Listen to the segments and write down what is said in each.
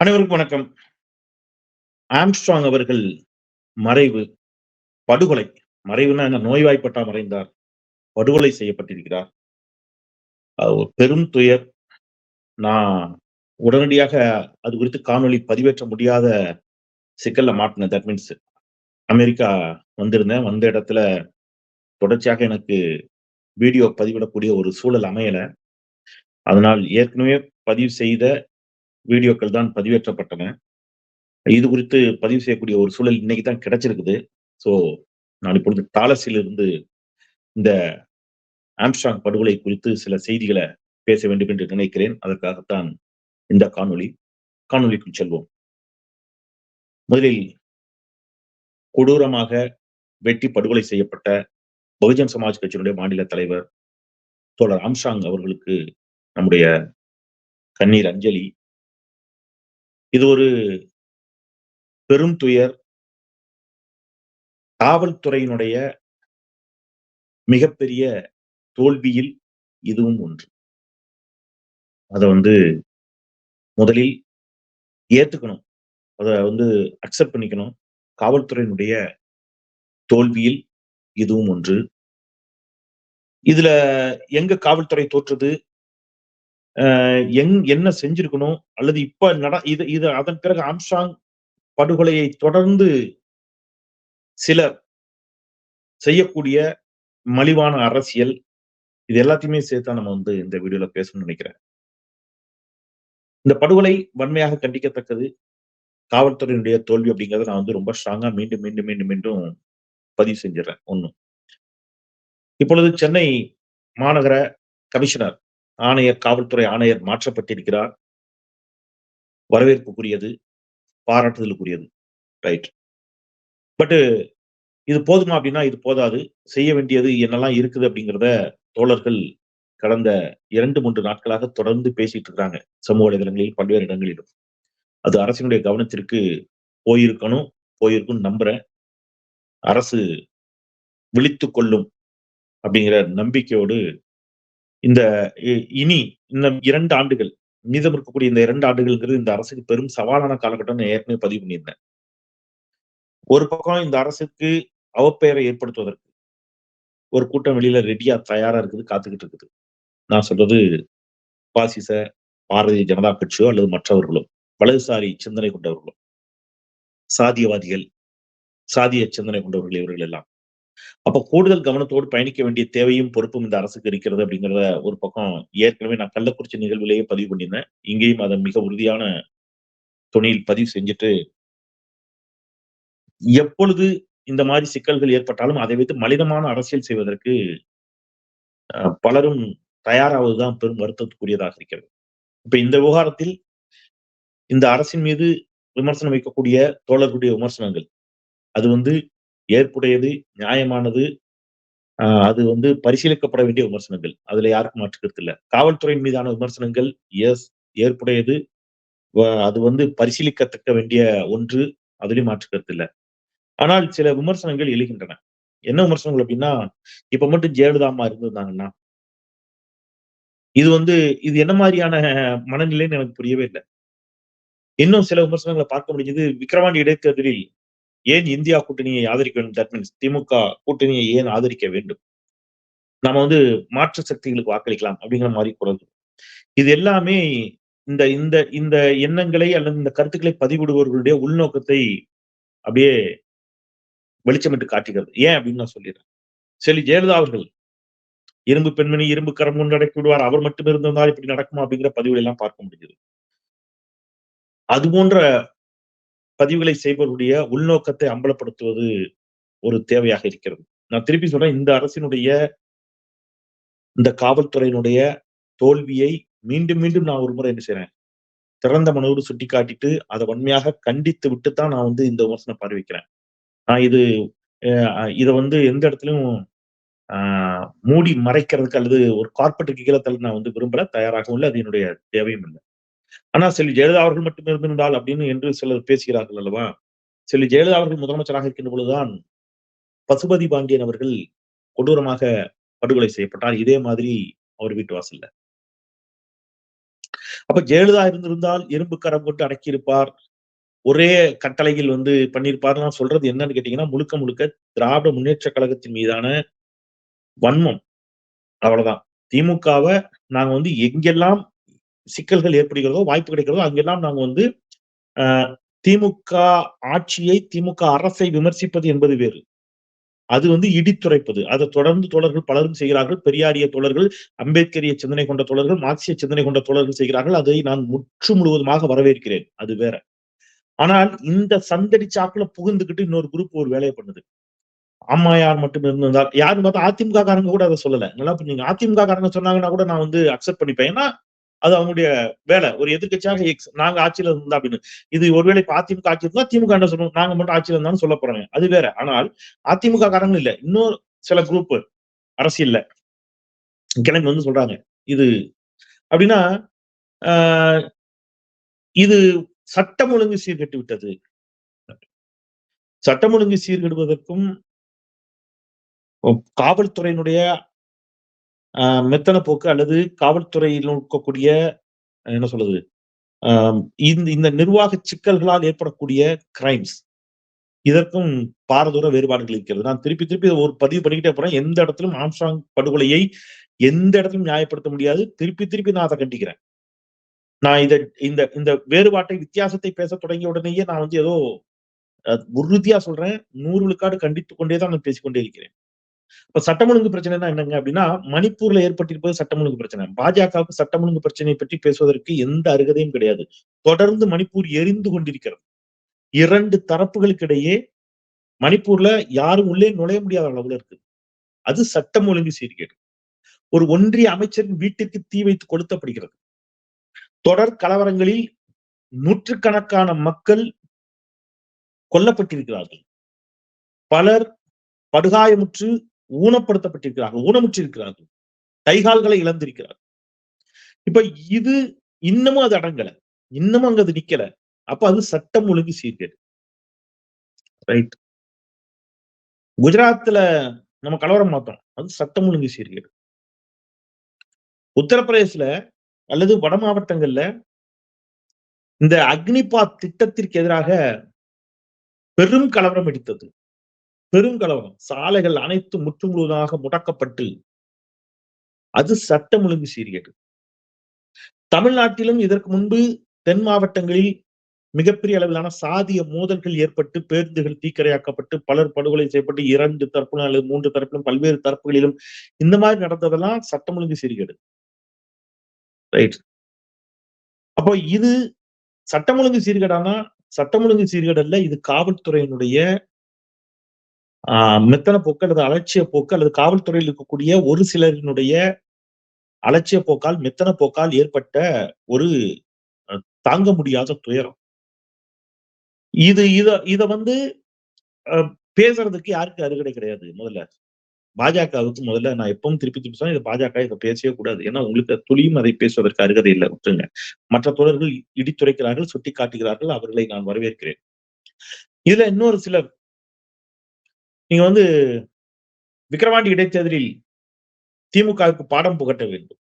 அனைவருக்கும் வணக்கம். ஆம்ஸ்ட்ராங் அவர்கள் மறைவு, படுகொலை. மறைவுனா என்ன? நோய்வாய்ப்பட்டா மறைந்தார். படுகொலை செய்யப்பட்டிருக்கிறார். ஒரு பெரும் துயர். நான் உடனடியாக அது குறித்து காணொளி பதிவேற்ற முடியாத சிக்கல்ல மாட்டினேன் தட் மீன்ஸ் அமெரிக்கா வந்திருந்தேன். வந்த இடத்துல தொடர்ச்சியாக எனக்கு வீடியோ பதிவிடக்கூடிய ஒரு சூழல் அமையல. அதனால் ஏற்கனவே பதிவு செய்த வீடியோக்கள் தான் பதிவேற்றப்பட்டன. இது குறித்து பதிவு செய்யக்கூடிய ஒரு சூழல் இன்னைக்கு தான் கிடைச்சிருக்குது. ஸோ, நான் இப்பொழுது டாலஸிலிருந்து இந்த ஆம்ஸ்டாங் படுகொலை குறித்து சில செய்திகளை பேச வேண்டும் என்று நினைக்கிறேன். அதற்காகத்தான் இந்த காணொளி. காணொலிக்குள் செல்வோம். முதலில் கொடூரமாக வெட்டி படுகொலை செய்யப்பட்ட பகுஜன் சமாஜ் கட்சியினுடைய மாநில தலைவர் தோழர் ஆம்சாங் அவர்களுக்கு நம்முடைய கண்ணீர் அஞ்சலி. இது ஒரு பெரும் துயர். காவல்துறையினுடைய மிகப்பெரிய தோல்வியில் இதுவும் ஒன்று. அத வந்து முதலில் ஏத்துக்கணும். அத வந்து அக்செப்ட் பண்ணிக்கணும். காவல்துறையினுடைய தோல்வியில் இதுவும் ஒன்று. இதுல எங்க காவல்துறை தோற்றுது எங் என்ன செஞ்சிருக்கணும்? அல்லது இப்ப நட இது இது அதன் பிறகு ஆம்ஸ்ட்ராங் படுகொலையை தொடர்ந்து சிலர் செய்யக்கூடிய மலிவான அரசியல், இது எல்லாத்தையுமே சேர்த்தா நம்ம வந்து இந்த வீடியோல பேசணும்னு நினைக்கிறேன். இந்த படுகொலை வன்மையாக கண்டிக்கத்தக்கது. காவல்துறையினுடைய தோல்வி அப்படிங்கிறத நான் வந்து ரொம்ப ஸ்ட்ராங்கா மீண்டும், மீண்டும், மீண்டும், மீண்டும் பதிவு செஞ்சிடறேன் 1. இப்பொழுது சென்னை மாநகர கமிஷனர், ஆணையர், காவல்துறை ஆணையர் மாற்றப்பட்டிருக்கிறார். வரவேற்புக்குரியது. பாராட்டுதலுக்குரியது. ரைட். பட்டு இது போதுமா அப்படின்னா, இது போதாது. செய்ய வேண்டியது என்னெல்லாம் இருக்குது அப்படிங்கிறத தோழர்கள் கடந்த 2, 3 நாட்களாக தொடர்ந்து பேசிட்டு இருக்காங்க. சமூக வலைதளங்களில் பல்வேறு இடங்களிலும். அது அரசினுடைய கவனத்திற்கு போயிருக்கணும். போயிருக்கும்னு நம்புறேன். அரசு விழித்து கொள்ளும் அப்படிங்கிற நம்பிக்கையோடு இந்த இ இனி இன்னும் இரண்டு ஆண்டுகள் மீதம் இருக்கக்கூடிய இந்த இரண்டு ஆண்டுகள்ங்கிறது இந்த அரசுக்கு பெரும் சவாலான காலகட்டம் ஏற்கனவே பதிவு பண்ணியிருந்தேன். ஒரு பக்கம் இந்த அரசுக்கு அவப்பெயரை ஏற்படுத்துவதற்கு ஒரு கூட்டம் வெளியில ரெடியா தயாரா இருக்குது, காத்துக்கிட்டு இருக்குது. நான் சொல்றது பாசிச பாரதிய ஜனதா கட்சியோ அல்லது மற்றவர்களோ, வலதுசாரி சிந்தனை கொண்டவர்களோ, சாதியவாதிகள், சாதிய சிந்தனை கொண்டவர்கள் இவர்கள் எல்லாம். அப்ப கூடுதல் கவனத்தோடு பயணிக்க வேண்டிய தேவையும், பொறுப்பும் இந்த அரசுக்கு இருக்கிறது அப்படிங்கிறத ஒரு பக்கம் ஏற்கனவே நான் கள்ளக்குறிச்சி நிகழ்விலேயே பதிவு பண்ணியிருந்தேன். இங்கேயும் அதை மிக உறுதியான துணியில் பதிவு செஞ்சுட்டு எப்பொழுது இந்த மாதிரி சிக்கல்கள் ஏற்பட்டாலும் அதை வைத்து மலினமான அரசியல் செய்வதற்கு பலரும் தயாராவதுதான் பெரும் வருத்தத்துக்குரியதாக இருக்கிறது. இப்ப இந்த விவகாரத்தில் இந்த அரசின் மீது விமர்சனம் வைக்கக்கூடிய தோழர்களுடைய விமர்சனங்கள், அது வந்து ஏற்புடையது, நியாயமானது, அது வந்து பரிசீலிக்கப்பட வேண்டிய விமர்சனங்கள். அதுல யாருக்கும் மாற்றுக்கிறது இல்லை இல்ல. காவல்துறையின் மீதான விமர்சனங்கள் எஸ் ஏற்புடையது. அது வந்து பரிசீலிக்கத்தக்க வேண்டிய ஒன்று. அதுலயும் மாற்றுக்கிறது இல்லை ஆனால் சில விமர்சனங்கள் எழுகின்றன. என்ன விமர்சனங்கள் அப்படின்னா, இப்ப மட்டும் ஜெயலலிதாமா இருந்திருந்தாங்கன்னா இது வந்து இது என்ன மாதிரியான மனநிலைன்னு எனக்கு புரியவே இல்லை இன்னும் சில விமர்சனங்களை பார்க்க முடிஞ்சது. விக்ரவாண்டி இடைத்தேர்தலில் ஏன் இந்தியா கூட்டணியை ஆதரிக்க வேண்டும்? தட் மீன்ஸ் திமுக கூட்டணியை ஏன் ஆதரிக்க வேண்டும்? நம்ம வந்து மாற்று சக்திகளுக்கு வாக்களிக்கலாம் அப்படிங்கிற மாதிரி குரல். இது எல்லாமே இந்த இந்த இந்த எண்ணங்களை அல்லது இந்த கருத்துக்களை பதிவிடுபவர்களுடைய உள்நோக்கத்தை அப்படியே வெளிச்சமிட்டு காட்டுகிறது. ஏன் அப்படின்னு நான் சொல்லிடுறேன். சரி ஜெயலலிதா அவர்கள் இரும்பு பெண்மணி, இரும்பு கரம் கொண்டு அடக்கி விடுவார். அவர் மட்டும் இருந்திருந்தால் இப்படி நடக்குமா? அப்படிங்கிற பதிவுகளை எல்லாம் பார்க்க முடிஞ்சது. அது போன்ற பதிவுகளை செய்பவருடைய உள்நோக்கத்தை அம்பலப்படுத்துவது ஒரு தேவையாக இருக்கிறது. நான் திருப்பி சொல்றேன். இந்த அரசினுடைய இந்த காவல்துறையினுடைய தோல்வியை மீண்டும், மீண்டும் நான் ஒரு முறை என்ன செய்யறேன் திறந்த மனதோடு சுட்டிக்காட்டிட்டு, அதை வன்மையாக கண்டித்து விட்டு தான் நான் வந்து இந்த விமர்சனம் பரவிக்கிறேன் நான் இது இதை இத வந்து எந்த இடத்துலயும் மூடி மறைக்கிறதுக்கு அல்லது ஒரு கார்ப்பெட்டுக்கு கீழே தள்ள நான் வந்து விரும்பல. தயாராகவும் இல்லை அது என்னுடைய தேவையும் இல்லை ஆனா செல்வி ஜெயலலிதா அவர்கள் மட்டும் இருந்திருந்தால் அப்படின்னு என்று சிலர் பேசுகிறார்கள் அல்லவா? செல்வி ஜெயலலிதா அவர்கள் முதலமைச்சராக இருக்கின்ற பொழுதுதான் பசுபதி பாண்டியன் அவர்கள் கொடூரமாக படுகொலை செய்யப்பட்டார். இதே மாதிரி அவர் வீட்டு வாசல்ல. அப்ப ஜெயலலிதா இருந்திருந்தால் இரும்பு கரம் கொண்டு அடக்கியிருப்பார் ஒரே கட்டளையில் வந்து பண்ணியிருப்பார் நான் சொல்றது என்னன்னு கேட்டீங்கன்னா முழுக்க முழுக்க திராவிட முன்னேற்ற கழகத்தின் மீதான வன்மம் அவ்வளவுதான் திமுகவை நாங்க வந்து எங்கெல்லாம் சிக்கல்கள் ஏற்படுகிறதோ வாய்ப்பு கிடைக்கிறதோ அங்கெல்லாம் நாங்க வந்து ஆஹ், திமுக ஆட்சியை திமுக அரசை விமர்சிப்பது என்பது வேறு. அது வந்து இடித்துரைப்பது. அதை தொடர்ந்து தோழர்கள் பலரும் செய்கிறார்கள். பெரியாரிய தோழர்கள் அம்பேத்கரிய சிந்தனை கொண்ட தோழர்கள் மார்க்சிய சிந்தனை கொண்ட தோழர்கள் செய்கிறார்கள். அதை நான் முற்று முழுவதுமாக வரவேற்கிறேன். அது வேற. ஆனால் இந்த சந்தடி சாக்குல புகுந்துகிட்டு இன்னொரு குரூப் ஒரு வேலையை பண்ணுது. அம்மையார் மட்டும் இருந்திருந்தால் யாருன்னு பார்த்தா அதிமுக காரங்க கூட அதை சொல்லல. நல்லா நீங்க அதிமுக காரங்க சொன்னாங்கன்னா கூட நான் வந்து அக்செப்ட் பண்ணிப்பேன். ஏன்னா அது அவங்களுடைய வேலை. ஒரு எதிர்கட்சியாக எக்ஸ் நாங்க ஆட்சியில இருந்தா அப்படின்னு. இது ஒருவேளை இப்ப அதிமுக ஆட்சி இருந்தா திமுக என்ன சொல்லணும் நாங்க மட்டும் ஆட்சியில இருந்தாலும் சொல்ல போறாங்க அது வேற. ஆனால் அதிமுக காரங்க இல்ல. இன்னொரு சில குரூப் அரசியல்ல கிளம்பி வந்து சொல்றாங்க. இது அப்படின்னா ஆஹ், இது சட்டம் ஒழுங்கு சீர்கட்டு விட்டது. சட்டம் ஒழுங்கு சீர்கெடுவதற்கும் காவல்துறையினுடைய மெத்தன போக்கு அல்லது காவல்துறையில் இருக்கக்கூடிய என்ன சொல்றது இந்த இந்த நிர்வாக சிக்கல்களால் ஏற்படக்கூடிய கிரைம்ஸ் இதற்கும் பாரதூர வேறுபாடுகள் இருக்கிறது. நான் திருப்பி திருப்பி ஒரு பதிவு பண்ணிக்கிட்டே போறேன். எந்த இடத்திலும் ஆம்ஸ்ட்ராங் படுகொலையை எந்த இடத்திலும் நியாயப்படுத்த முடியாது. திருப்பி திருப்பி நான் அதை கண்டிக்கிறேன். நான் இதை இந்த இந்த வேறுபாட்டை வித்தியாசத்தை பேச தொடங்கிய உடனேயே நான் வந்து ஏதோ உறுதியா சொல்றேன். நூறு விழுக்காடு கண்டித்துக் கொண்டே தான் நான் பேசிக்கொண்டே இருக்கிறேன். இப்ப சட்டம் ஒழுங்கு பிரச்சனைனா என்னங்க அப்படின்னா மணிப்பூர்ல ஏற்பட்டிருப்பது சட்டம் ஒழுங்கு பிரச்சனை. பாஜகவுக்கு சட்டம் ஒழுங்கு பிரச்சனையை பற்றி பேசுவதற்கு எந்த அருகதையும் கிடையாது. தொடர்ந்து மணிப்பூர் எரிந்து கொண்டிருக்கிறது. இரண்டு தரப்புகளுக்கிடையே மணிப்பூர்ல யாரும் உள்ளே நுழைய முடியாத அளவுல இருக்கு அது சட்டம் ஒழுங்கு சீர்கேடு. ஒரு ஒன்றிய அமைச்சரின் வீட்டிற்கு தீ வைத்து கொளுத்தப்படுகிறது. தொடர் கலவரங்களில் நூற்றுக்கணக்கான மக்கள் கொல்லப்பட்டிருக்கிறார்கள். பலர் படுகாயமுற்று ஊனப்படுத்தப்பட்டிருக்கிறார்கள் ஊனமுற்றிருக்கிறார்கள் கைகால்களை இழந்திருக்கிறார்கள் இப்ப இது இன்னமும் அது அடங்கல இன்னமும் அங்க அது நிக்கல அப்ப அது சட்டம் ஒழுங்கு சீர்கேடு. ரைட் குஜராத்ல நம்ம கலவரம் பார்த்தோம் அது சட்டம் ஒழுங்கு சீர்கேடு. உத்தரப்பிரதேசல அல்லது வட மாவட்டங்கள்ல இந்த அக்னிபாத் திட்டத்திற்கு எதிராக பெரும் கலவரம் எடுத்தது பெருங்கலவரம் சாலைகள் அனைத்தும் முற்று முழுவதாக முடக்கப்பட்டு அது சட்டம் ஒழுங்கு சீர்கேடு. தமிழ்நாட்டிலும் இதற்கு முன்பு தென் மாவட்டங்களில் மிகப்பெரிய அளவிலான சாதிய மோதல்கள் ஏற்பட்டு பேருந்துகள் தீக்கரையாக்கப்பட்டு பலர் படுகொலை செய்யப்பட்டு இரண்டு தரப்பிலும் அல்லது மூன்று தரப்பிலும் பல்வேறு தரப்புகளிலும் இந்த மாதிரி நடந்ததெல்லாம் சட்டம் ஒழுங்கு சீர்கேடு. ரைட் அப்போ இது சட்டம் ஒழுங்கு சீர்கேடானா? சட்டம் ஒழுங்கு சீர்கேடு அல்ல இது காவல்துறையினுடைய ஆஹ் மெத்தன போக்கு அல்லது அலட்சிய போக்கு அல்லது காவல்துறையில் இருக்கக்கூடிய ஒரு சிலரினுடைய அலட்சிய போக்கால் மெத்தன போக்கால் ஏற்பட்ட ஒரு தாங்க முடியாத துயரம். இது இத இத வந்து அஹ், பேசுறதுக்கு யாருக்கு அருகடை கிடையாது முதல்ல. பாஜகவுக்கு முதல்ல நான் எப்பவும் திருப்பி திருப்பி சொன்னேன் இது பாஜக இதை பேசவே கூடாது. ஏன்னா உங்களுக்கு துளியும் அதை பேசுவதற்கு அருகதை இல்லை. விட்டுருங்க மற்ற தோழர்கள் இடித்துரைக்கிறார்கள் சுட்டி காட்டுகிறார்கள் அவர்களை நான் வரவேற்கிறேன். இதுல இன்னொரு சிலர் நீங்க வந்து விக்கிரவாண்டி இடைத்தேர்தலில் திமுகவுக்கு பாடம் புகட்ட வேண்டும்.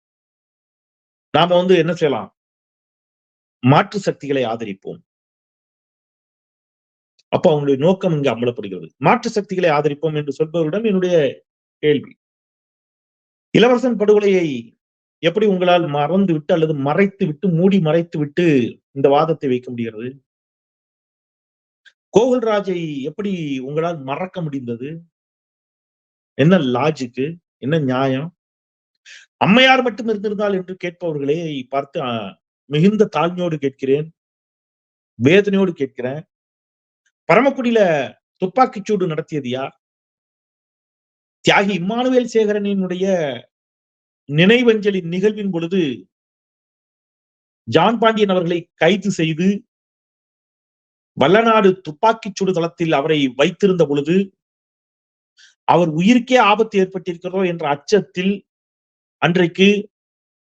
நாம வந்து என்ன செய்யலாம்? மாற்று சக்திகளை ஆதரிப்போம். அப்ப அவங்களுடைய நோக்கம் இங்கு அம்பலப்படுகிறது மாற்று சக்திகளை ஆதரிப்போம் என்று சொல்பவரிடம் என்னுடைய கேள்வி. இளவரசன் படுகொலையை எப்படி உங்களால் மறந்து விட்டு அல்லது மறைத்து விட்டு மூடி மறைத்து விட்டு இந்த வாதத்தை வைக்க முடிகிறது? கோகுல்ராஜை எப்படி உங்களால் மறக்க முடிந்தது? என்ன லாஜிக்கு என்ன நியாயம்? அம்மையார் மட்டும் இருந்திருந்தால் என்று கேட்பவர்களே பார்த்து மிகுந்த தாழ்மையோடு கேட்கிறேன் வேதனையோடு கேட்கிறேன். பரமக்குடியில துப்பாக்கிச்சூடு நடத்தியது யார்? தியாகி இம்மானுவேல் சேகரனினுடைய நினைவஞ்சலி நிகழ்வின் பொழுது ஜான் பாண்டியன் அவர்களை கைது செய்து வல்லநாடு துப்பாக்கிச் சூடு தளத்தில் அவரை வைத்திருந்த பொழுது அவர் உயிருக்கே ஆபத்து ஏற்பட்டிருக்கிறதோ என்ற அச்சத்தில் அன்றைக்கு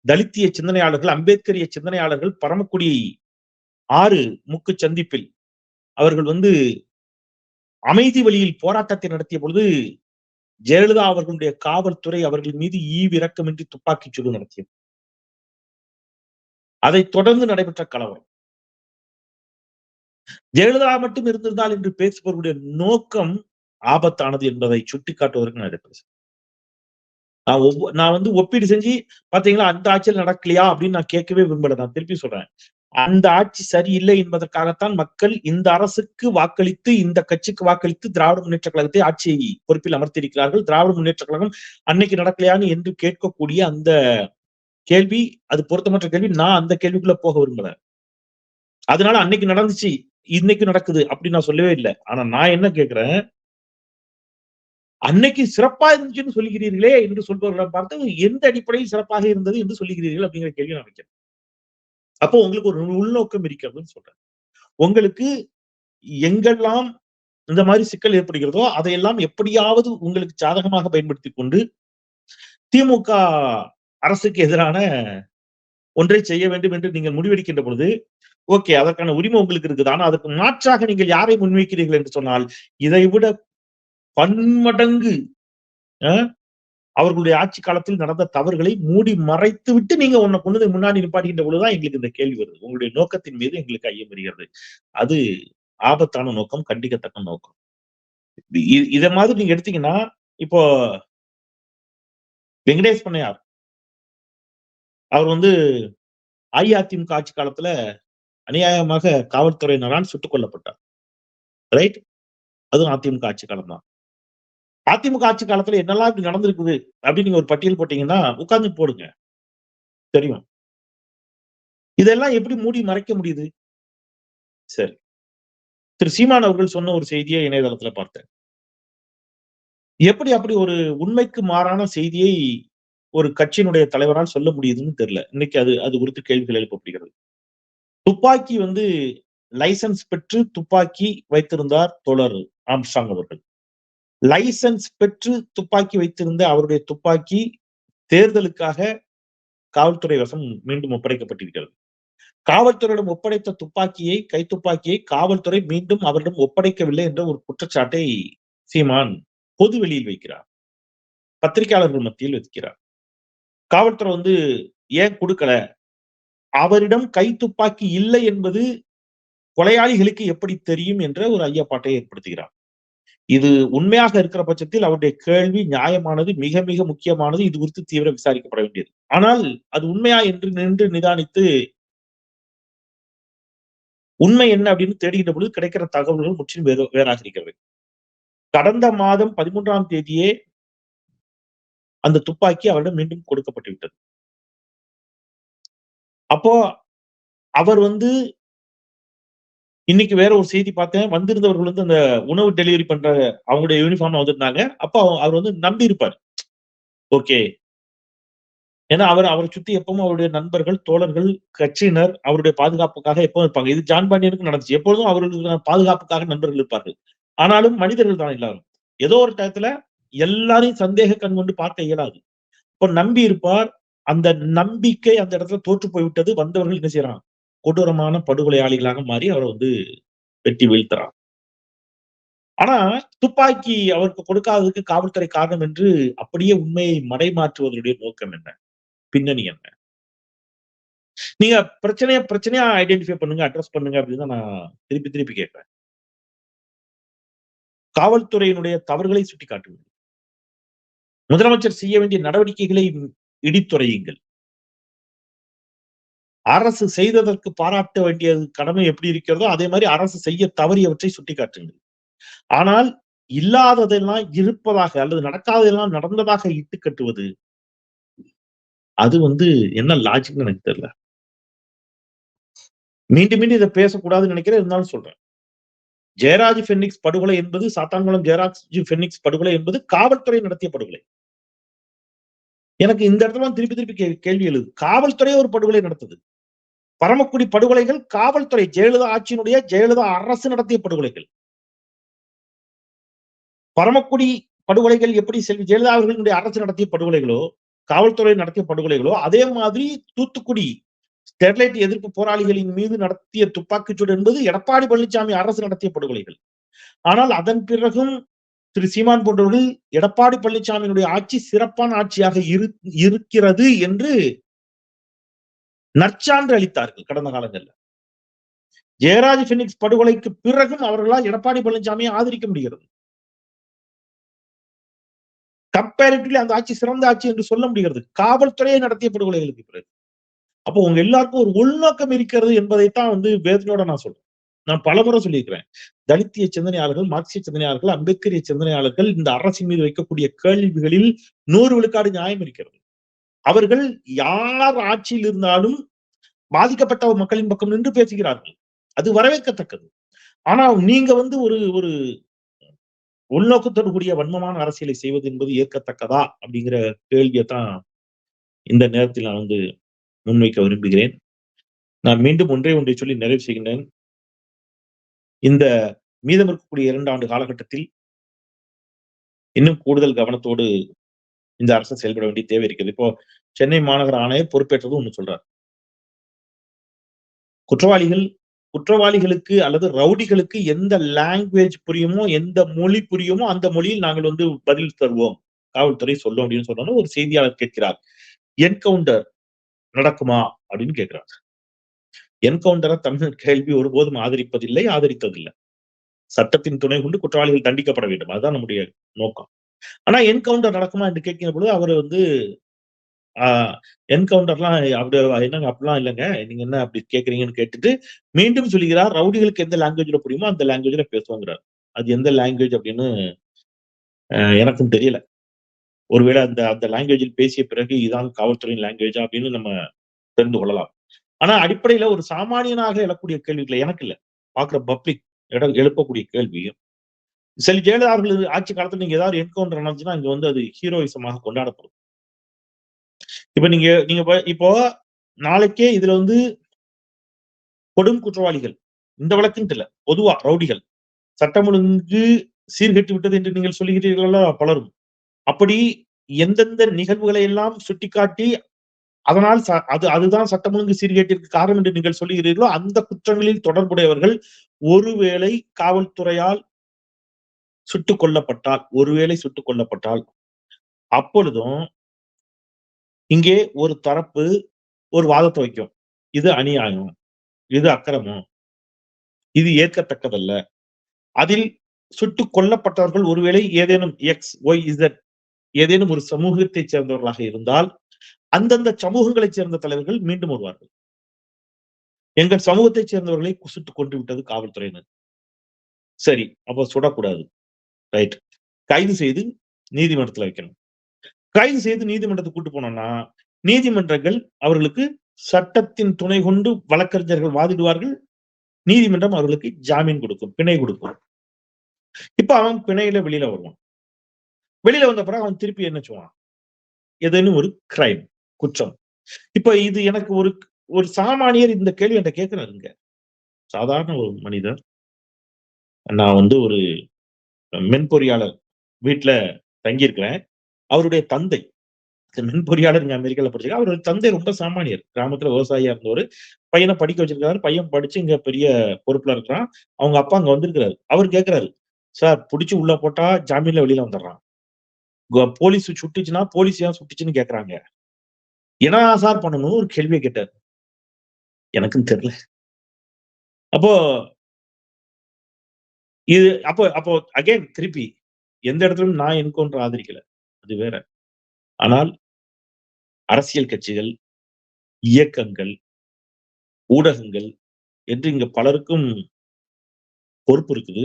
தலித்திய சிந்தனையாளர்கள் அம்பேத்கரிய சிந்தனையாளர்கள் பரமக்குடி ஆறு முக்கு சந்திப்பில் அவர்கள் வந்து அமைதி வழியில் போராட்டத்தை நடத்திய பொழுது ஜெயலலிதா அவர்களுடைய காவல்துறை அவர்கள் மீது ஈவிரக்கமின்றி துப்பாக்கிச் சூடு நடத்தியது அதைத் தொடர்ந்து நடைபெற்ற கலவரம். ஜெயலலிதா மட்டும் இருந்திருந்தால் என்று பேசுபவருடைய நோக்கம் ஆபத்தானது என்பதை சுட்டிக்காட்டுவதற்கு நான் பேசுறேன். நான் ஒவ்வொரு நான் வந்து ஒப்பீடு செஞ்சு பாத்தீங்களா அந்த ஆட்சியில் நடக்கலையா அப்படின்னு நான் கேட்கவே விரும்பல. நான் திருப்பி சொல்றேன். அந்த ஆட்சி சரியில்லை என்பதற்காகத்தான் மக்கள் இந்த அரசுக்கு வாக்களித்து, இந்த கட்சிக்கு வாக்களித்து திராவிட முன்னேற்ற கழகத்தை ஆட்சியை பொறுப்பில் அமர்த்தியிருக்கிறார்கள். திராவிட முன்னேற்ற கழகம் அன்னைக்கு நடக்கலையான்னு என்று கேட்கக்கூடிய அந்த கேள்வி, அது பொருத்தமற்ற கேள்வி. நான் அந்த கேள்விக்குள்ள போக விரும்பல. அதனால அன்னைக்கு நடந்துச்சு, இன்னைக்கு நடக்குது அப்படின்னு நான் சொல்லவே இல்லை ஆனா நான் என்ன கேட்கிறேன் அன்னைக்கு சிறப்பா இருந்துச்சுன்னு சொல்லுகிறீர்களே என்று சொல்பவர்களை பார்த்து எந்த அடிப்படையில் சிறப்பாக இருந்தது என்று சொல்லுகிறீர்கள் அப்படிங்கிற கேள்வி நான் வைக்கிறேன். அப்போ உங்களுக்கு ஒரு உள்நோக்கம் இருக்கிறதுன்னு சொல்றேன். உங்களுக்கு எங்கெல்லாம் இந்த மாதிரி சிக்கல் ஏற்படுகிறதோ அதையெல்லாம் எப்படியாவது உங்களுக்கு சாதகமாக பயன்படுத்தி கொண்டு திமுக அரசுக்கு எதிரான ஒன்றை செய்ய வேண்டும் என்று நீங்கள் முடிவெடுக்கின்ற பொழுது, ஓகே அதற்கான உரிமை உங்களுக்கு இருக்குது. ஆனா அதற்கு மாற்றாக நீங்கள் யாரை முன்வைக்கிறீர்கள் என்று சொன்னால், இதைவிட பன்மடங்கு அவர்களுடைய ஆட்சி காலத்தில் நடந்த தவறுகளை மூடி மறைத்து விட்டு நீங்க உன்னை கொண்டு முன்னாடி நிப்பாட்டுகின்ற பொழுதுதான் எங்களுக்கு இந்த கேள்வி வருது. உங்களுடைய நோக்கத்தின் மீது எங்களுக்கு ஐயம் வருகிறது. அது ஆபத்தான நோக்கம், கண்டிக்கத்தக்க நோக்கம். இதை இத மாதிரி நீங்க எடுத்தீங்கன்னா, இப்போ வெங்கடேஷ் பண்ணையார். அவர் வந்து அஇஅதிமுக ஆட்சி காலத்துல அநியாயமாக காவல்துறையினரால் சுட்டுக் கொல்லப்பட்டார். ரைட்? அதுவும் அதிமுக ஆட்சி காலம் தான். அதிமுக ஆட்சி காலத்துல என்னெல்லாம் இப்படி நடந்திருக்குது அப்படின்னு நீங்க ஒரு பட்டியல் போட்டீங்கன்னா, உட்கார்ந்து போடுங்க. தெரியும். இதெல்லாம் எப்படி மூடி மறைக்க முடியுது? சரி. திரு சீமான் அவர்கள் சொன்ன ஒரு செய்தியை இணையதளத்துல பார்த்தேன். எப்படி அப்படி ஒரு உண்மைக்கு மாறான செய்தியை ஒரு கட்சியினுடைய தலைவரால் சொல்ல முடியுதுன்னு தெரியல. இன்னைக்கு அது அது குறித்து கேள்விகள் எழுப்பப்படுகிறது. துப்பாக்கி வந்து லைசன்ஸ் பெற்று துப்பாக்கி வைத்திருந்தார் தோழர் ஆம்ஸ்டாங் அவர்கள். லைசன்ஸ் பெற்று துப்பாக்கி வைத்திருந்த அவருடைய துப்பாக்கி தேர்தலுக்காக காவல்துறை வசம் மீண்டும் ஒப்படைக்கப்பட்டிருக்கிறது. காவல்துறையிடம் ஒப்படைத்த துப்பாக்கியை, கைத்துப்பாக்கியை காவல்துறை மீண்டும் அவரிடம் ஒப்படைக்கவில்லை என்ற ஒரு குற்றச்சாட்டை சீமான் பொது வெளியில் வைக்கிறார். பத்திரிகையாளர்கள் மத்தியில் வைக்கிறார். காவல்துறை வந்து ஏன் குடுக்கல? அவரிடம் கைத்துப்பாக்கி இல்லை என்பது கொலையாளிகளுக்கு எப்படி தெரியும் என்ற ஒரு ஐயப்பாட்டை ஏற்படுத்துகிறார். இது உண்மையாக இருக்கிற பட்சத்தில் அவருடைய கேள்வி நியாயமானது, மிக மிக முக்கியமானது. இது குறித்து தீவிர விசாரிக்கப்பட வேண்டியது. ஆனால் அது உண்மையா என்று நின்று நிதானித்து உண்மை என்ன அப்படின்னு தேடுகின்ற பொழுது கிடைக்கிற தகவல்கள் முற்றிலும் வேறு வேறாக இருக்கிறது. கடந்த மாதம் 13ஆம் தேதியே அந்த துப்பாக்கி அவரிடம் மீண்டும் கொடுக்கப்பட்டு விட்டது. அப்போ அவர் வந்து இன்னைக்கு வேற ஒரு செய்தி பார்த்தேன். வந்திருந்தவர்கள் வந்து அந்த உணவு டெலிவரி பண்ற அவங்களுடைய யூனிஃபார்ம்ல வந்திருந்தாங்க. அப்போ அவர் வந்து நம்பி இருப்பார். ஓகே. ஏன்னா அவர் அவரை சுத்தி எப்பவும் அவருடைய நண்பர்கள், தோழர்கள், கட்சியினர் அவருடைய பாதுகாப்புக்காக எப்பவும் இருப்பாங்க. இது ஜான் பாண்டியனுக்கு நடந்துச்சு. எப்பொழுதும் அவர்களுக்கான பாதுகாப்புக்காக நண்பர்கள் இருப்பார்கள். ஆனாலும் மனிதர்கள் தான் எல்லாரும். ஏதோ ஒரு டயத்துல எல்லாரையும் சந்தேக கண் கொண்டு பார்க்க இயலாது. இப்போ நம்பி இருப்பார். அந்த நம்பிக்கை அந்த இடத்துல தோற்று போய்விட்டது. வந்தவர்கள் என்ன செய்யறான் கொடூரமான படுகொலையாளிகளாக மாறி அவரை வந்து வெட்டி வீழ்த்துறான். ஆனா, துப்பாக்கி அவருக்கு கொடுக்காததுக்கு காவல்துறை காரணம் என்று அப்படியே உண்மையை மடைமாற்றுவதனுடைய நோக்கம் என்ன? பின்னணி என்ன? நீங்க பிரச்சனைய பிரச்சனையா ஐடென்டிஃபை பண்ணுங்க, அட்ரஸ் பண்ணுங்க அப்படின்னு தான் நான் திருப்பி திருப்பி கேட்கிறேன். காவல்துறையினுடைய தவறுகளை சுட்டிக்காட்டுங்கள். முதலமைச்சர் செய்ய வேண்டிய நடவடிக்கைகளை இடித்துறையுங்கள் அரசு செய்ததற்கு பாராட்ட வேண்டிய கடமை எப்படி இருக்கிறதோ, அதே மாதிரி அரசு செய்ய தவறியவற்றை சுட்டிக்காட்டுங்கள். ஆனால் இல்லாததெல்லாம் இருப்பதாக அல்லது நடக்காததெல்லாம் நடந்ததாக இட்டு கட்டுவது அது வந்து என்ன லாஜிக்னு எனக்கு தெரியல. மீண்டும் மீண்டும் இத பேசக்கூடாதுன்னு நினைக்கிறேன். இருந்தாலும் சொல்றேன். ஜெயராஜ் பென்னிக்ஸ் படுகொலை என்பது சாத்தான்குளம் ஜெயராஜ் பென்னிக்ஸ் படுகொலை என்பது காவல்துறை நடத்திய படுகொலை. எனக்கு இந்த இடத்துல திருப்பி திருப்பி கே கேள்வி எழுது. காவல்துறையே ஒரு படுகொலை நடத்துது. பரமக்குடி படுகொலைகள் காவல்துறை ஜெயலலிதா ஆட்சியினுடைய ஜெயலலிதா அரசு நடத்திய படுகொலைகள். பரமக்குடி படுகொலைகள் எப்படி செல்வி ஜெயலலிதா அவர்களுடைய அரசு நடத்திய படுகொலைகளோ, காவல்துறை நடத்திய படுகொலைகளோ, அதே மாதிரி தூத்துக்குடி ஸ்டெர்லைட் எதிர்ப்பு போராளிகளின் மீது நடத்திய துப்பாக்கிச்சூடு என்பது எடப்பாடி பழனிசாமி அரசு நடத்திய படுகொலைகள். ஆனால் அதன் பிறகும் திரு சீமான் போன்றவர்கள் எடப்பாடி பழனிசாமியினுடைய ஆட்சி சிறப்பான ஆட்சியாக இரு இருக்கிறது என்று நற்சான்று அளித்தார்கள் கடந்த காலங்கள்ல. ஜெயராஜ் பினிக்ஸ் படுகொலைக்கு பிறகும் அவர்களால் எடப்பாடி பழனிசாமியை ஆதரிக்க முடிகிறது. கம்பேரிட்டிவ்லி அந்த ஆட்சி சிறந்த ஆட்சி என்று சொல்ல முடிகிறது. காவல்துறையை நடத்திய படுகொலைகளுக்கு பிறகு. அப்போ உங்க எல்லாருக்கும் ஒரு உள்நோக்கம் இருக்கிறது என்பதைத்தான் வந்து வேதனையோட நான் சொல்றேன். நான் பலமுறை சொல்லியிருக்கிறேன். தலித்திய சிந்தனையாளர்கள் மார்க்சிய சிந்தனையாளர்கள் அம்பேத்கரிய சிந்தனையாளர்கள் இந்த அரசின் மீது வைக்கக்கூடிய கேள்விகளில் நூறு விழுக்காடு நியாயம் இருக்கிறது. அவர்கள் யார் ஆட்சியில் இருந்தாலும் பாதிக்கப்பட்ட மக்களின் பக்கம் நின்று பேசுகிறார்கள். அது வரவேற்கத்தக்கது. ஆனால் நீங்க வந்து ஒரு ஒரு உள்நோக்கத்தோடு கூடிய வன்மமான அரசியலை செய்வது என்பது ஏற்கத்தக்கதா? அப்படிங்கிற கேள்வியை தான் இந்த நேரத்தில் நான் வந்து முன்வைக்க விரும்புகிறேன். நான் மீண்டும் ஒன்றே ஒன்றை சொல்லி நிறைவு செய்கின்றேன். இந்த மீதம் இருக்கக்கூடிய இரண்டு ஆண்டு காலகட்டத்தில் இன்னும் கூடுதல் கவனத்தோடு இந்த அரசு செயல்பட வேண்டிய தேவை இருக்குது இப்போ சென்னை மாநகர ஆணையர் பொறுப்பேற்றதும் ஒண்ணு சொல்றார். குற்றவாளிகள் குற்றவாளிகளுக்கு அல்லது ரவுடிகளுக்கு எந்த லாங்குவேஜ் புரியுமோ எந்த மொழி புரியுமோ அந்த மொழியில் நாங்கள் வந்து பதில் தருவோம். காவல்துறை சொல்லும் அப்படின்னு சொன்னாலும் ஒரு செய்தியாளர் கேட்கிறார். என்கவுண்டர் நடக்குமா அப்படின்னு கேட்கிறார். என்கவுண்டரை தமிழ் கேள்வி ஒருபோதும் ஆதரிப்பதில்லை ஆதரித்ததில்லை. சட்டத்தின் துணை கொண்டு குற்றவாளிகள் தண்டிக்கப்பட வேண்டும். அதுதான் நம்முடைய நோக்கம். ஆனா என்கவுண்டர் நடக்குமா என்று கேட்கிற பொழுது அவர் வந்து என்கவுண்டர்லாம் அப்படி என்னங்க அப்படிலாம் இல்லைங்க. நீங்க என்ன அப்படி கேட்குறீங்கன்னு கேட்டுட்டு மீண்டும் சொல்லுகிறார் ரவுடிகளுக்கு எந்த லாங்குவேஜ்ல புரியுமோ அந்த லாங்குவேஜ்ல பேசுவோங்கிறார். அது எந்த லாங்குவேஜ் அப்படின்னு எனக்கும் தெரியல. ஒருவேளை அந்த அந்த லாங்குவேஜில் பேசிய பிறகு இதான் காவல்துறையின் லாங்குவேஜா அப்படின்னு நம்ம தெரிந்து கொள்ளலாம். ஆனா அடிப்படையில ஒரு சாமானியனாக எழக்கூடிய கேள்விகளை எனக்கு இல்ல பாக்குற பப்ளிக் எழுப்பக்கூடிய கேள்வியும். சரி ஜெயலலிதா அவர்கள் ஆட்சி காலத்துல நீங்க ஏதாவது என்கவுண்டர் நடந்துச்சுன்னா இங்க வந்து அது ஹீரோயிசமாக கொண்டாடப்படும். இப்ப நீங்க நீங்க இப்போ நாளைக்கே இதுல வந்து கொடும் குற்றவாளிகள் இந்த வழக்குன்ட்டு இல்ல பொதுவா ரவுடிகள் சட்டம் ஒழுங்கு சீர்கெட்டு விட்டது என்று நீங்கள் சொல்லுகிறீர்களா? பலரும். அப்படி எந்தெந்த நிகழ்வுகளை எல்லாம் சுட்டிக்காட்டி அதனால் அது அதுதான் சட்டம் ஒழுங்கு சீர்கேட்டிற்கு காரணம் என்று நீங்கள் சொல்லுகிறீர்களோ அந்த குற்றங்களில் தொடர்புடையவர்கள் ஒருவேளை காவல்துறையால் சுட்டுக் கொல்லப்பட்டால் ஒருவேளை சுட்டுக் கொல்லப்பட்டால் அப்பொழுதும் இங்கே ஒரு தரப்பு ஒரு வாதத்தை வைக்கும். இது அநியாயம் இது அக்கிரமம் இது ஏற்கத்தக்கதல்ல. அதில் சுட்டுக் கொல்லப்பட்டவர்கள் ஒருவேளை ஏதேனும் எக்ஸ் ஒய் இசட் ஏதேனும் ஒரு சமூகத்தை சேர்ந்தவர்களாக இருந்தால் அந்தந்த சமூகங்களைச் சேர்ந்த தலைவர்கள் மீண்டும் வருவார்கள். எங்கள் சமூகத்தைச் சேர்ந்தவர்களை குசுட்டு கொண்டு விட்டது காவல்துறையினர். சரி அப்ப சுடக்கூடாது. ரைட். கைது செய்து நீதிமன்றத்தில் வைக்கணும். கைது செய்து நீதிமன்றத்துக்கு கூட்டு போனோம்னா நீதிமன்றங்கள் அவர்களுக்கு சட்டத்தின் துணை கொண்டு வழக்கறிஞர்கள் வாதிடுவார்கள். நீதிமன்றம் அவர்களுக்கு ஜாமீன் கொடுக்கும் பிணை கொடுக்கும். இப்ப அவன் பிணையில வெளியில வருவான். வெளியில வந்த பிறகு அவன் திருப்பி என்ன சொல்லுவான் ஏதேனும் ஒரு கிரைம் குற்றம். இப்ப இது எனக்கு ஒரு ஒரு சாமானியர் இந்த கேள்வி என்கிட்ட கேட்கிறாருங்க சாதாரண ஒரு மனிதர். நான் வந்து ஒரு மென்பொறியாளர் வீட்டுல தங்கியிருக்கிறேன். அவருடைய தந்தை மென்பொறியாளர் இங்க அமெரிக்கால படிச்சிருக்காரு. அவருடைய தந்தை ரொம்ப சாமானியர். கிராமத்துல விவசாயியா இருந்தவர். பையனை படிக்க வச்சிருக்காரு பையன் படிச்சு இங்க பெரிய பொறுப்புல இருக்கிறான். அவங்க அப்பா அங்க வந்திருக்கிறாரு. அவர் கேட்கிறாரு சார் பிடிச்சி உள்ள போட்டா ஜாமீன்ல வெளியில வந்துடுறான். போலீஸ் சுட்டுச்சுன்னா போலீஸ் ஏன் சுட்டுச்சுன்னு கேக்குறாங்க என்ன சார் பண்ணணும்னு ஒரு கேள்வியை கேட்டார். எனக்கும் தெரியல. அப்போ இது அப்போ அப்போ அகைன் திருப்பி எந்த இடத்துலயும் நான் என்கொன்று ஆதரிக்கல. அது வேற. ஆனால் அரசியல் கட்சிகள் இயக்கங்கள் ஊடகங்கள் என்று இங்க பலருக்கும் பொறுப்பு இருக்குது.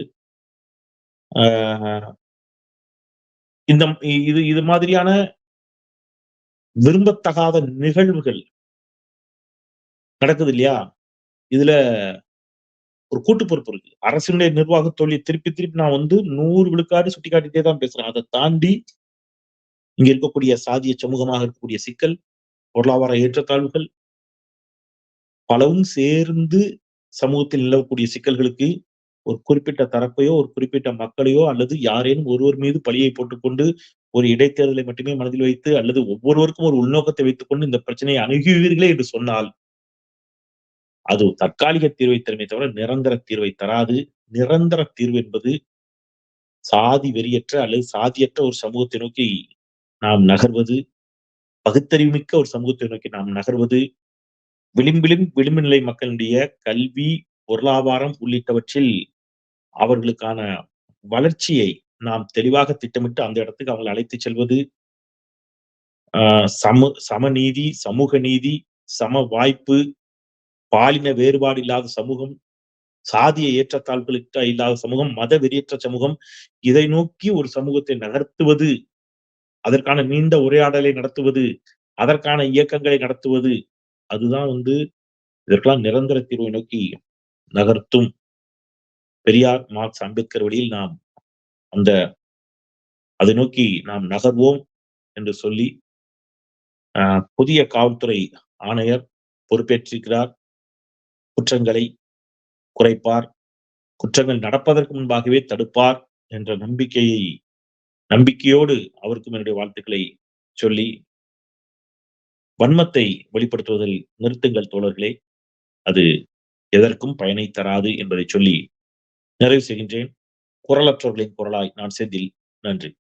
இந்த இது இது மாதிரியான விரும்பத்தகாத நிகழ்வுகள் நடக்குது இல்லையா? இதுல ஒரு கூட்டு பொறுப்பு இருக்கு. அரசினுடைய நிர்வாக தொழிலை திருப்பி திருப்பி நான் வந்து நூறு விழுக்காடு சுட்டி காட்டிட்டே தான் பேசுறேன். அதை தாண்டி இங்க இருக்கக்கூடிய சாதிய சமூகமாக இருக்கக்கூடிய சிக்கல் பொருளாதார ஏற்றத்தாழ்வுகள் பலவும் சேர்ந்து சமூகத்தில் நிலவக்கூடிய சிக்கல்களுக்கு ஒரு குறிப்பிட்ட தரப்பையோ ஒரு குறிப்பிட்ட மக்களையோ அல்லது யாரேனும் ஒருவர் மீது பழியை போட்டுக்கொண்டு ஒரு இடைத்தேர்தலை மட்டுமே மனதில் வைத்து அல்லது ஒவ்வொருவருக்கும் ஒரு உள்நோக்கத்தை வைத்துக் கொண்டு இந்த பிரச்சனையை அணுகுவீர்களே என்று சொன்னால் அது தற்காலிக தீர்வை தருமே தவிர நிரந்தர தீர்வை தராது. நிரந்தர தீர்வு என்பது சாதி வெறியற்ற அல்லது சாதியற்ற ஒரு சமூகத்தை நோக்கி நாம் நகர்வது பகுத்தறிவுமிக்க ஒரு சமூகத்தை நோக்கி நாம் நகர்வது விளிம்பிலும் விளிம்பு நிலை மக்களுடைய கல்வி, பொருளாதாரம் உள்ளிட்டவற்றில் அவர்களுக்கான வளர்ச்சியை நாம் தெளிவாக திட்டமிட்டு அந்த இடத்துக்கு அவங்களை அழைத்து செல்வது சம சமநீதி, சமூக நீதி, சம வாய்ப்பு, பாலின வேறுபாடு இல்லாத சமூகம், சாதிய ஏற்றத்தாழ்வுகளுக்கு இல்லாத சமூகம், மத வெறியற்ற சமூகம், இதை நோக்கி ஒரு சமூகத்தை நகர்த்துவது, அதற்கான நீண்ட உரையாடலை நடத்துவது, அதற்கான இயக்கங்களை நடத்துவது, அதுதான் வந்து இதற்கெல்லாம் நிரந்தர தீர்வை நோக்கி நகர்த்தும். பெரியார், மார்க்ஸ், அம்பேத்கர் வழியில் நாம் அந்த அதை நோக்கி நாம் நகர்வோம் என்று சொல்லி, புதிய காவல்துறை ஆணையர் பொறுப்பேற்றிருக்கிறார். குற்றங்களை குறைப்பார். குற்றங்கள் நடப்பதற்கு முன்பாகவே தடுப்பார் என்ற நம்பிக்கையை நம்பிக்கையோடு அவருக்கும் என்னுடைய வாழ்த்துக்களை சொல்லி வன்மத்தை வெளிப்படுத்துவதில் நிறுத்துங்கள் தோழர்களே! அது எதற்கும் பயனை தராது என்பதை சொல்லி நிறைவு செய்கின்றேன். குரலற்றோர்களின் குரலாய் நான் செந்தில். நன்றி.